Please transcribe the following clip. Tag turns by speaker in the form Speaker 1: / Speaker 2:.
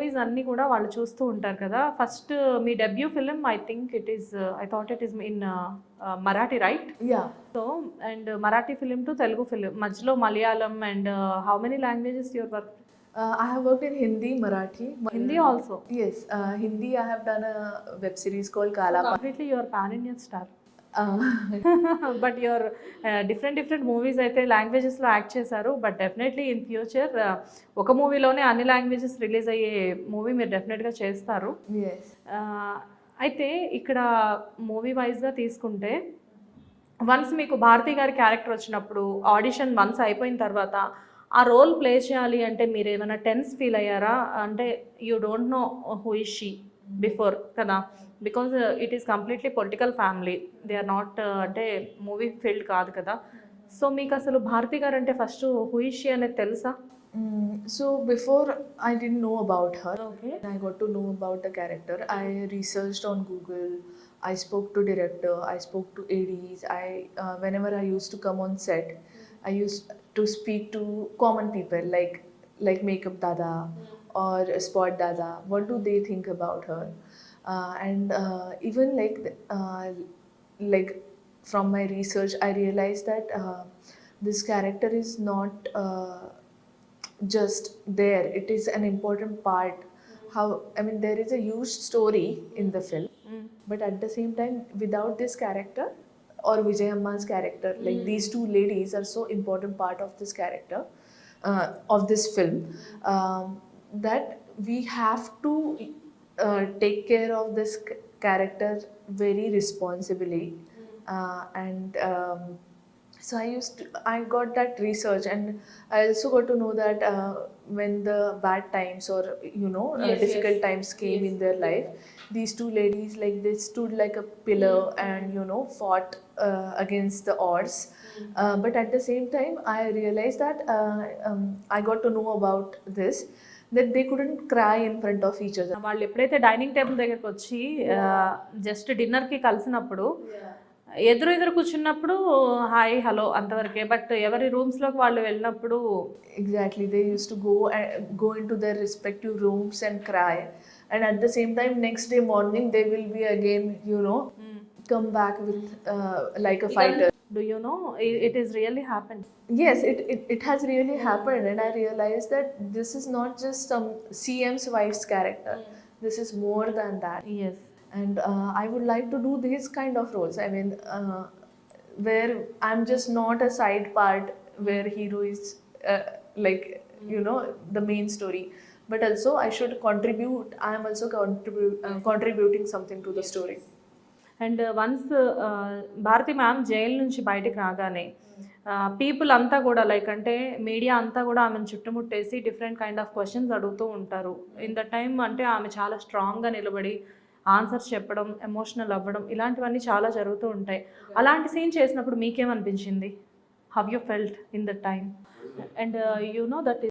Speaker 1: Movies అన్నీ కూడా వాళ్ళు చూస్తూ ఉంటారు కదా first me debut film I think it is I thought it is in Marathi right
Speaker 2: Yeah.
Speaker 1: So and Marathi film to Telugu film మధ్యలో Malayalam and how many languages your work
Speaker 2: Uh, I have worked in Hindi, Marathi.
Speaker 1: Hindi also
Speaker 2: Yes, uh, Hindi. I have done a web series called Kala. Pa-
Speaker 1: completely your pan Indian star
Speaker 2: Uh,
Speaker 1: but your different different movies అయితే లాంగ్వేజెస్లో act చేశారు. But definitely in future ఒక మూవీలోనే అన్ని languages release అయ్యే movie మీరు డెఫినెట్గా చేస్తారు.
Speaker 2: Yes.
Speaker 1: అయితే ఇక్కడ మూవీ వైజ్గా తీసుకుంటే వన్స్ మీకు భారతి గారి క్యారెక్టర్ వచ్చినప్పుడు ఆడిషన్ వన్స్ అయిపోయిన తర్వాత ఆ రోల్ ప్లే చేయాలి అంటే మీరు ఏమైనా టెన్స్ ఫీల్ అయ్యారా? అంటే you don't know who is she. Before కదా? Because it is completely political family they are not అంటే మూవీ ఫీల్డ్ కాదు కదా? సో మీకు అసలు భారతి గారు అంటే ఫస్ట్ హుయిషి అనేది తెలుసా?
Speaker 2: So before I did know about her
Speaker 1: okay
Speaker 2: I got to know about the character I research on Google I spoke to director I spoke to ADs I whenever I used to come on set I used to speak to common people like like makeup dada or spot dada. What do they think about her? Uh, and uh, even like uh, like from my research, I realized that uh, this character is not. Uh, just there it is an important part how i mean there is a huge story in the film but at the same time without this character or vijay amma's character like these two ladies are so important part of this character uh, of this film um, that we have to uh, take care of this character very responsibly. Uh, and um, so i used to i got that research and i also got to know that uh, when the bad times or you know uh,
Speaker 1: Yes,
Speaker 2: difficult
Speaker 1: yes.
Speaker 2: times came in their life these two ladies like they stood like a pillar and you know fought uh, against the odds uh, but at the same time i realized that uh, um, i got to know about this that they couldn't cry in front of each other
Speaker 1: వాళ్ళు ఎప్పుడైతే dining table దగ్గరికి వచ్చి just డిన్నర్కి కలిసినప్పుడు ఎదురు ఎదురు కూర్చున్నప్పుడు hi hello అంతవరకే బట్ ఎవరి రూమ్స్లోకి వాళ్ళు వెళ్ళినప్పుడు
Speaker 2: exactly they used to go and go into their respective rooms and cry and at the same time next day morning they will be again you know come back with uh, like a fighter
Speaker 1: do you know it is really happen
Speaker 2: yes it, it, it has really happened and i realized that this is not just some cm's wife's character this is more than that
Speaker 1: yes
Speaker 2: and uh, i would like to do these kind of roles i mean uh, where i'm just not a side part where hero is uh, like you know the main story but also i should contribute i am also contribute, uh, contributing something to the story
Speaker 1: and once Bharathi ma'am jail నుంచి బయటికి రాగానే people అంతా కూడా like అంటే media అంతా కూడా ఆమెను చుట్టుముట్టేసి డిఫరెంట్ కైండ్ ఆఫ్ క్వశ్చన్స్ అడుగుతూ ఉంటారు ఇన్ ద టైం అంటే ఆమె చాలా స్ట్రాంగ్గా నిలబడి ఆన్సర్స్ చెప్పడం ఎమోషనల్ అవ్వడం ఇలాంటివన్నీ చాలా జరుగుతూ ఉంటాయి. అలాంటి సీన్ చేసినప్పుడు మీకేమనిపించింది? Have you felt in the time and you know that